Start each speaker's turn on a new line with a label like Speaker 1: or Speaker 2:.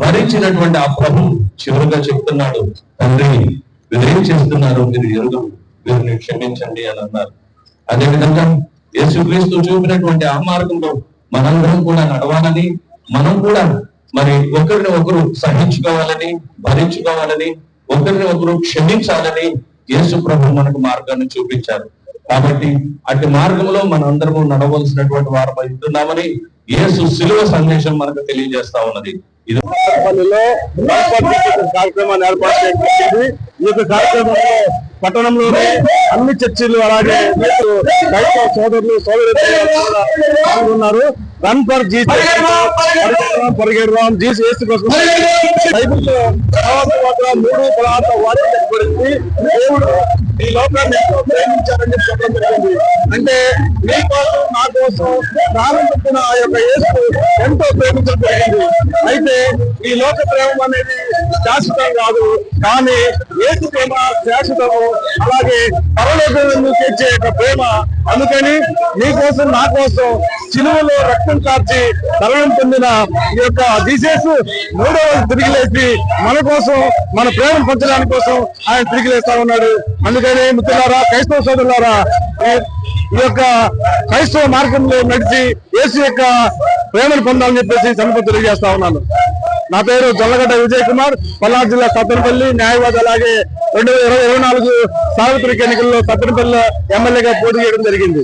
Speaker 1: భరించినటువంటి ఆ ప్రభు చివరిగా చెప్తున్నాడు తండ్రి వీరేం చేస్తున్నారు? మీరు ఎరుగు వీరిని క్షమించండి అని అన్నారు. అదేవిధంగా యేసుక్రీస్తు చూపినటువంటి ఆ మార్గంలో మనందరం కూడా నడవాలని మనం కూడా మరి ఒకరిని ఒకరు సహించుకోవాలని భరించుకోవాలని ఒకరిని ఒకరు క్షమించాలని యేసు ప్రభు మనకు మార్గాన్ని చూపించారు. కాబట్టి అటు మార్గంలో మనందరము నడవలసినటువంటి వారు ఉంటున్నామని యేసు శిలువ సందేశం మనకు తెలియజేస్తా ఉన్నది. ఇది
Speaker 2: ఏర్పాటు కార్యక్రమాన్ని ఏర్పాటు చేయబడింది ఈ యొక్క కార్యక్రమంలో పట్టణంలోని అన్ని చర్చిలు అలాగే క్రైస్తవ సోదరులు సోదరు పాల్గొన్నారు రన్ ఫర్ పరిగెడదాం జీసస్ యేసు కోసం బైబిల్లో మూడు పదహారు వాక్యం దేవుడు ఈ లోకాన్ని ఎంతో ప్రేమించారని చెప్పడం జరిగింది. అంటే మీ కోసం నా కోసం ప్రాణం ఆ యొక్క యేసు ఎంతో ప్రేమించడం జరిగింది. అయితే ఈ లోక ప్రేమ అనేది శాశ్వతం కాదు. కానీ ఏసు ప్రేమ శాశ్వతము అలాగే పరలోకంలో తెచ్చే యొక్క ప్రేమ. అందుకని మీ కోసం నా కోసం చిలువలో రక్తం కార్చి తరణం పొందిన ఈ యొక్క జీసస్ మూడవ తిరిగి లేచి మన కోసం మన ప్రేమ పంచడానికి కోసం ఆయన తిరిగి లేస్తా ఉన్నాడు. అందుకని మిత్రులారా క్రైస్తవ సోదరులారా ఈ- యొక్క క్రైస్తవ మార్గంలో నడిచి ఏసు యొక్క ప్రేమను పొందాలని చెప్పేసి సమీప తెలియజేస్తా ఉన్నాను. నా పేరు జొల్లగడ్డ విజయ్ కుమార్ పల్నాడు జిల్లా సత్తెనపల్లి న్యాయవాది అలాగే రెండు వేల ఇరవై ఇరవై నాలుగు సార్వత్రిక ఎన్నికల్లో సత్తెనపల్లి ఎమ్మెల్యేగా పోటీ చేయడం జరిగింది.